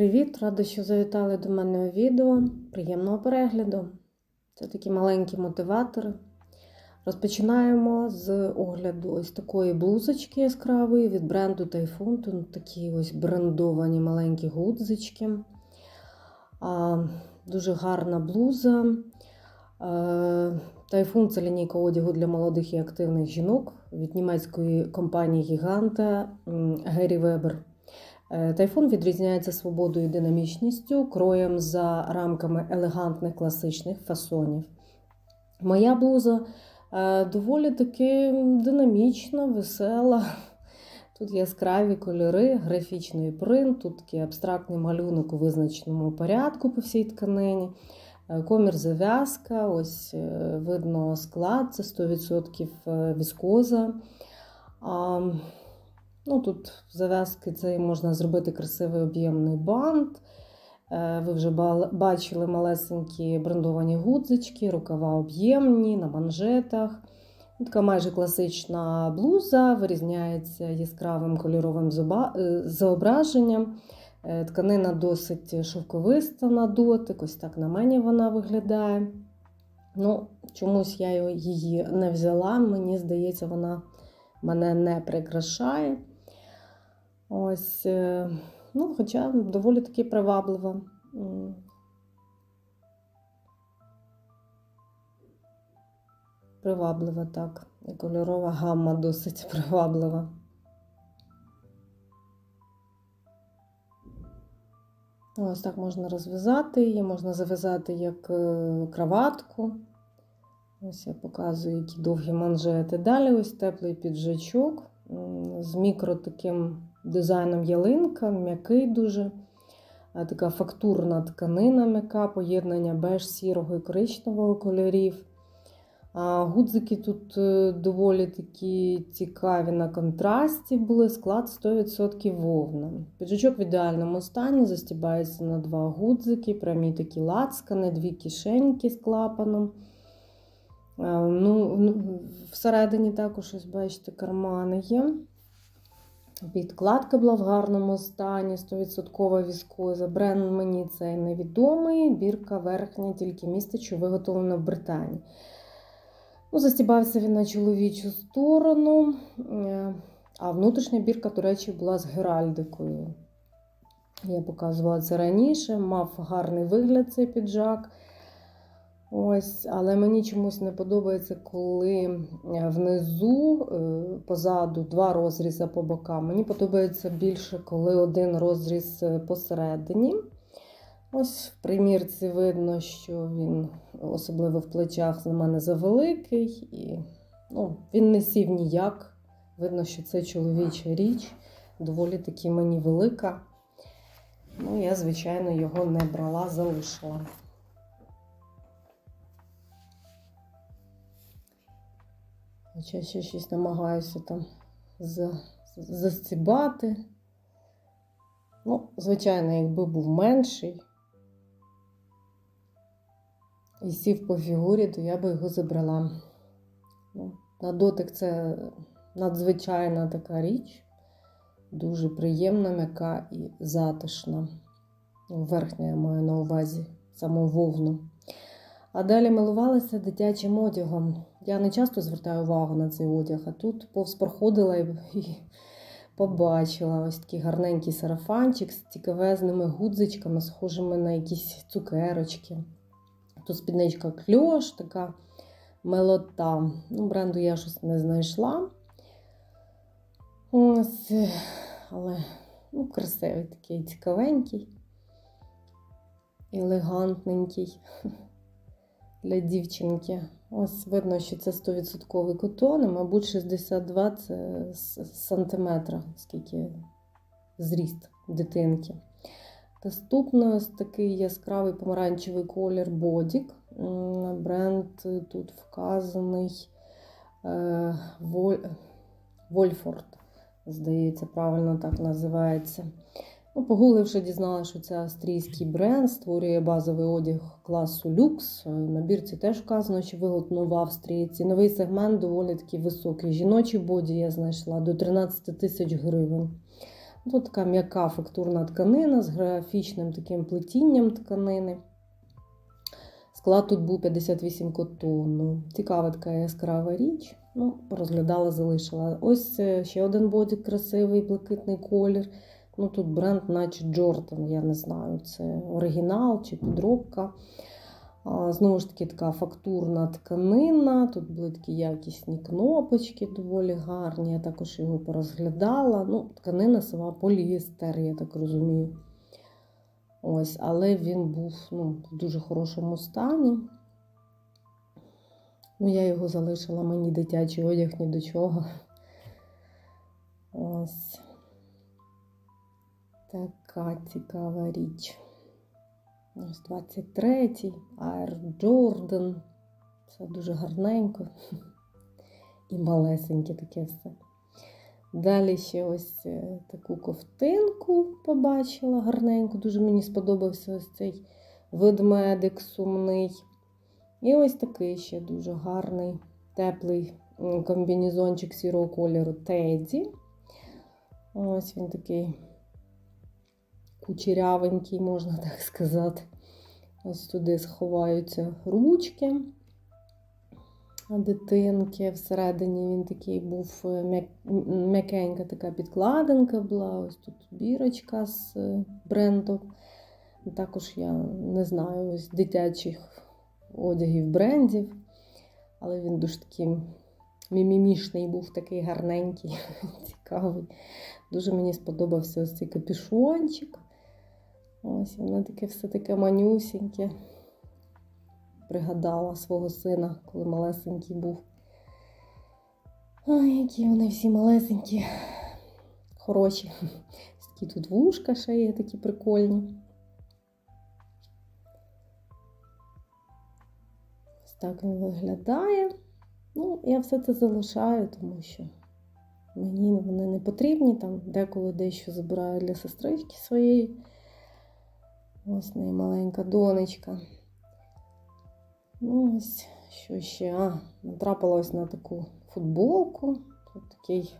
Привіт! Рада, що завітали до мене у відео. Приємного перегляду. Це такі маленькі мотиватори. Розпочинаємо з огляду ось такої блузочки яскравої від бренду Typhoon. Тут такі ось брендовані маленькі гудзички. Дуже гарна блуза. Тайфун це лінійка одягу для молодих і активних жінок від німецької компанії Гіганта Гері Вебер. Тайфун відрізняється свободою і динамічністю, кроєм за рамками елегантних класичних фасонів. Моя блуза доволі таки динамічна, весела. Тут яскраві кольори, графічний принт, тут такий абстрактний малюнок у визначеному порядку по всій тканині. Комір зав'язка, ось видно склад, це 100% віскоза. Ну, Тут зав'язки цей можна зробити красивий об'ємний бант. Ви вже бачили малесенькі брендовані гудзички, рукава об'ємні на манжетах. Така майже класична блуза, вирізняється яскравим кольоровим зображенням. Тканина досить шовковиста на дотик, ось так на мені вона виглядає. Ну, Чомусь я її не взяла, мені здається, вона мене не прикрашає. Ось, ну, Хоча доволі таки приваблива. Приваблива, так. І кольорова гамма досить приваблива. Ось так можна розв'язати її, можна зав'язати як краватку. Ось я показую, які довгі манжети. Далі ось теплий піджачок з мікро таким дизайном ялинка, м'який дуже. Така фактурна тканина м'яка, поєднання беж сірого і коричневого кольорів. Гудзики тут е, доволі такі цікаві на контрасті були, склад 100% вовна. Піджачок в ідеальному стані, застібається на два гудзики, прямі такі лацкани, дві кишеньки з клапаном. Ну, Всередині також, ось бачите, кармани є. Підкладка була в гарному стані, 100% віскоза. Бренд мені цей невідомий, бірка верхня, тільки містить, що виготовлена в Британії. Ну, Застібався він на чоловічу сторону, е, а внутрішня бірка, до речі, була з геральдикою. Я показувала це раніше, мав гарний вигляд цей піджак. Ось, Але мені чомусь не подобається, коли е, внизу, е, позаду, два розрізи по бокам. Мені подобається більше, коли один розріз посередині. Ось в примірці видно, що він, особливо в плечах, на мене завеликий, і ну, він не сів ніяк. Видно, що це чоловіча річ, доволі таки мені велика. Ну, я, звичайно, його не брала, залишила. Хоча ще щось намагаюся там застібати. Ну, звичайно, якби був менший і сів по фігурі, то я би його забрала. Ну, На дотик це надзвичайна така річ, дуже приємна, м'яка і затишна. Верхня я маю на увазі саму вовну. А далі милувалася дитячим одягом. Я не часто звертаю увагу на цей одяг, а тут повз проходила і побачила ось такий гарненький сарафанчик з цікавезними гудзичками, схожими на якісь цукерочки. Тут спідничка кльош, така мелота. Ну, Бренду я щось не знайшла. Ось, але ну, красивий такий цікавенький, елегантненький для дівчинки. Ось видно, що це 100% котон, і, мабуть, 62 це сантиметра, скільки зріст дитинки. Наступно такий яскравий помаранчевий колір Бодік. Бренд тут вказаний е, Вольфорд, здається, правильно так називається. Ну, Погугливши, дізналася, що це австрійський бренд, створює базовий одяг класу люкс. На бірці теж вказано, що виготовлено в Австрії. Ціновий сегмент доволі такий високий. Жіночий боді я знайшла до 13 тисяч гривень. Тут така м'яка фактурна тканина з графічним таким плетінням тканини. Склад тут був 58 котону. Цікава така яскрава річ. Ну, розглядала, залишила. Ось е, ще один бодік красивий, блакитний колір. Ну, Тут бренд, наче Джордан, я не знаю, це оригінал чи підробка. Знову ж таки, така фактурна тканина. Тут були такі якісні кнопочки, доволі гарні. Я також його порозглядала. Ну, Тканина сама поліестер, я так розумію. Ось, Але він був ну, в дуже хорошому стані. Ну, я його залишила, мені дитячий одяг ні до чого. Ось. Така цікава річ. Ось 23-й, Air Jordan. Все дуже гарненько. І малесеньке таке все. Далі ще ось е, таку ковтинку побачила гарненьку. Дуже мені сподобався ось цей ведмедик сумний. І ось такий ще дуже гарний, теплий комбінезончик сірого кольору Теді. Ось він такий кучерявенький, можна так сказати. Ось туди сховаються ручки дитинки. Всередині він такий був е, м'якенька така підкладинка була. Ось тут бірочка з е, брендом. Також я не знаю ось дитячих одягів брендів, але він дуже такий мімімішний був такий гарненький, цікавий. Дуже мені сподобався ось цей капюшончик. Ось воно таке все таке манюсіньке. Пригадала свого сина, коли малесенький був. Ой, які вони всі малесенькі, хороші. Такі тут вушка ще є, такі прикольні. Ось так він виглядає. Ну, я все це залишаю, тому що мені вони не потрібні. Там деколи дещо забираю для сестрички своєї. Ось неї маленька донечка. Ну, ось, що ще? А, натрапилась на таку футболку. Тут такий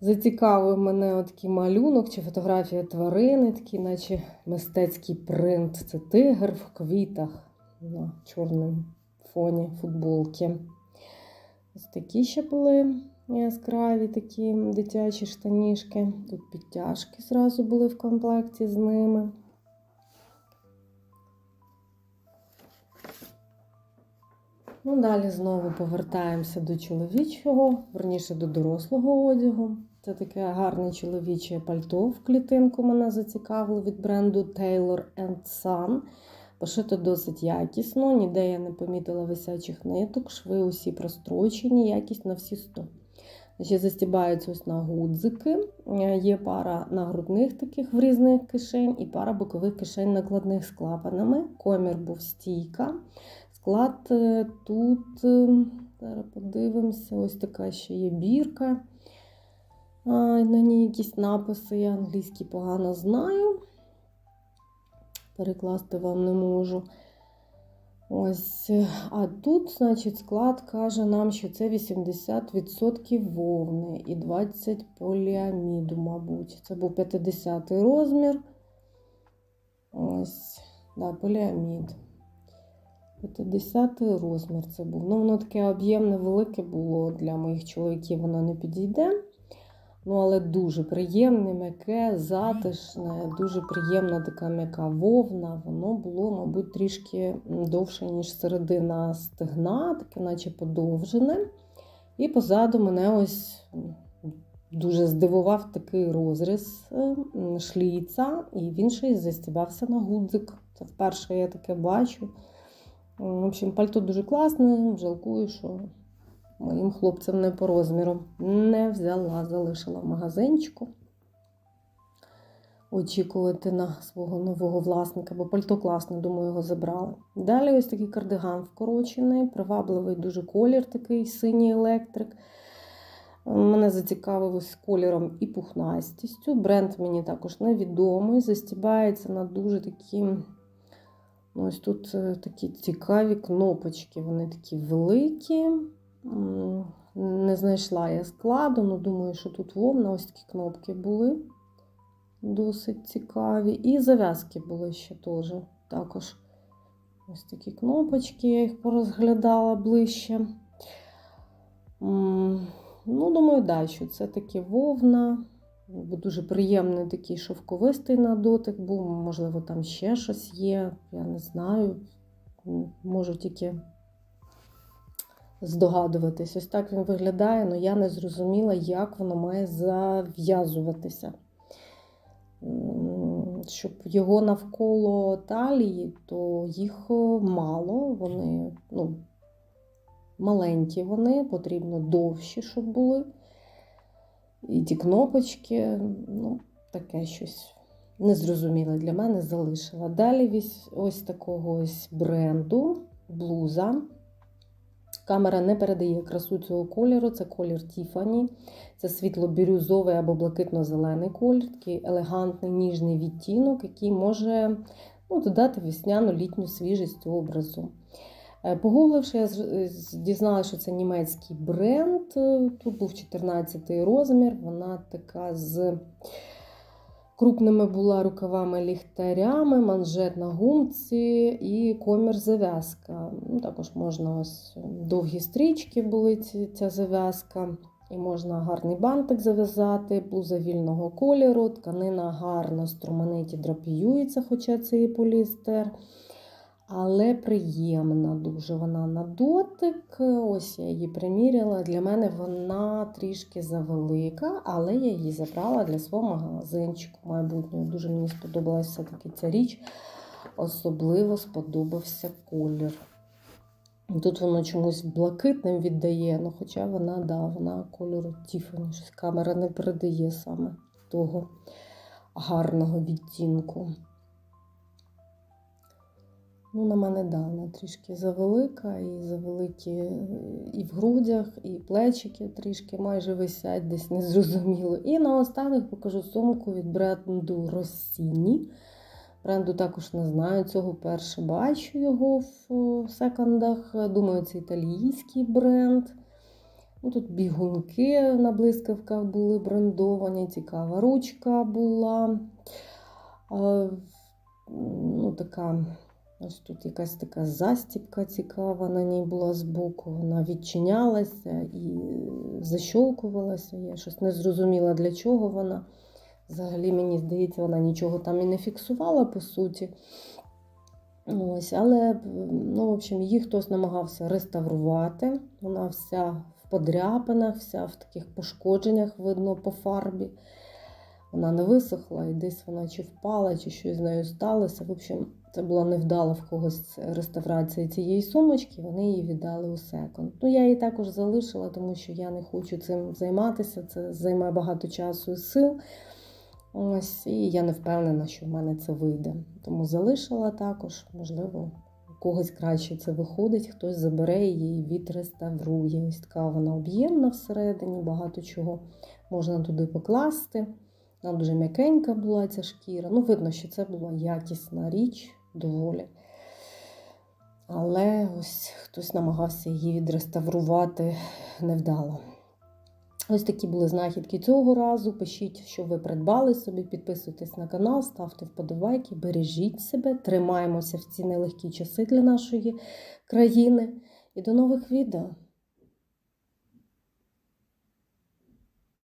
зацікавив мене такий малюнок чи фотографія тварини, такий, наче мистецький принт. Це тигр в квітах на чорному фоні футболки. Ось такі ще були яскраві такі дитячі штанішки. Тут підтяжки зразу були в комплекті з ними. Ну, Далі знову повертаємося до чоловічого, верніше до дорослого одягу. Це таке гарне чоловіче пальто в клітинку мене зацікавило від бренду Taylor Son. Пошито досить якісно, ніде я не помітила висячих ниток, шви усі прострочені, якість на всі 100. Ще застібаються ось на гудзики. Є пара нагрудних таких в різних кишень і пара бокових кишень накладних з клапанами. Комір був стійка. Склад е, тут, е, зараз подивимося, ось така ще є бірка. На ній якісь написи, я англійський погано знаю. Перекласти вам не можу. Ось, А тут, значить, склад каже нам, що це 80% вовни і 20 поліаміду, мабуть. Це був 50 розмір. Ось, да, поліамід. 50 розмір це був. Ну, воно таке об'ємне велике було для моїх чоловіків, воно не підійде. Ну, але дуже приємне, м'яке, затишне, дуже приємна така м'яка вовна. Воно було, мабуть, трішки довше, ніж середина стегна, таке, наче подовжене. І позаду мене ось дуже здивував такий розріз шліца, і він ще й застібався на гудзик. Це вперше я таке бачу. В общем, пальто дуже класне, жалкую, що моїм хлопцям не по розміру. Не взяла, залишила в магазинчику. Очікувати на свого нового власника, бо пальто класне, думаю, його забрали. Далі ось такий кардиган вкорочений, привабливий дуже колір, такий синій електрик. Мене зацікавив ось кольором і пухнастістю. Бренд мені також невідомий, застібається на дуже такі Ось тут е, такі цікаві кнопочки, вони такі великі, Не знайшла я складу, але думаю, що тут вовна, ось такі кнопки були досить цікаві. І зав'язки були ще теж. Також ось такі кнопочки, я їх порозглядала ближче. Ну, думаю, да, що це таке вовна. Бо Дуже приємний такий шовковистий на дотик був. Можливо, там ще щось є. Я не знаю. Можу тільки здогадуватись. Ось так він виглядає, але я не зрозуміла, як воно має зав'язуватися. Щоб його навколо талії, то їх е, мало. Вони ну, маленькі вони, потрібно довші, щоб були. І ті кнопочки, ну, таке щось незрозуміле для мене залишила. Далі ось такого ось бренду блуза. Камера не передає красу цього кольору, це колір Tiffany. Це світло-бірюзовий або блакитно-зелений колір, такий елегантний ніжний відтінок, який може ну, додати весняну літню свіжість образу. Е, Погугливши, я дізналася, що це німецький бренд. Е, Тут був 14 розмір, вона така з крупними була рукавами ліхтарями, манжет на гумці і комір зав'язка. Ну, також можна ось довгі стрічки були ці, ця зав'язка. І можна гарний бантик зав'язати, блуза вільного кольору, тканина гарно струмениті драпіюється, хоча це і поліестер. Але приємна дуже вона на дотик. Ось я її приміряла. Для мене вона трішки завелика, але я її забрала для свого магазинчику майбутнього. Дуже мені сподобалася все-таки ця річ. Особливо сподобався колір. Тут воно чомусь блакитним віддає, ну хоча вона, да, вона кольору Тіфані. Щось камера не передає саме того гарного відтінку. Ну, на мене да, трішки завелика, і завеликі е, і в грудях, і плечики трішки майже висять, десь незрозуміло. І наостанок покажу сумку від бренду Rossini. Бренду також не знаю, цього перше бачу його в секондах. Думаю, це італійський бренд. Ну, Тут бігунки на блискавках були брендовані, цікава ручка була. Е, Ну, така Ось тут якась така застібка цікава на ній була збоку. Вона відчинялася і защолкувалася. Я щось не зрозуміла, для чого вона. Взагалі, мені здається, вона нічого там і не фіксувала, по суті. Ось, Але, ну, в общем, її хтось намагався реставрувати. Вона вся в подряпинах, вся в таких пошкодженнях, видно, по фарбі. Вона не висохла, і десь вона чи впала, чи щось з нею сталося. В общем, це була невдала в когось реставрація цієї сумочки, вони її віддали у секонд. Ну, я її також залишила, тому що я не хочу цим займатися. Це займає багато часу і сил. Ось, і я не впевнена, що в мене це вийде. Тому залишила також, можливо, у когось краще це виходить, хтось забере її відреставрує. Ось така вона об'ємна всередині, багато чого можна туди покласти. Вона дуже м'якенька була ця шкіра. Ну, видно, що це була якісна річ доволі. Але ось хтось намагався її відреставрувати невдало. Ось такі були знахідки цього разу. Пишіть, що ви придбали собі, підписуйтесь на канал, ставте вподобайки, бережіть себе, тримаємося в ці нелегкі часи для нашої країни. І до нових відео!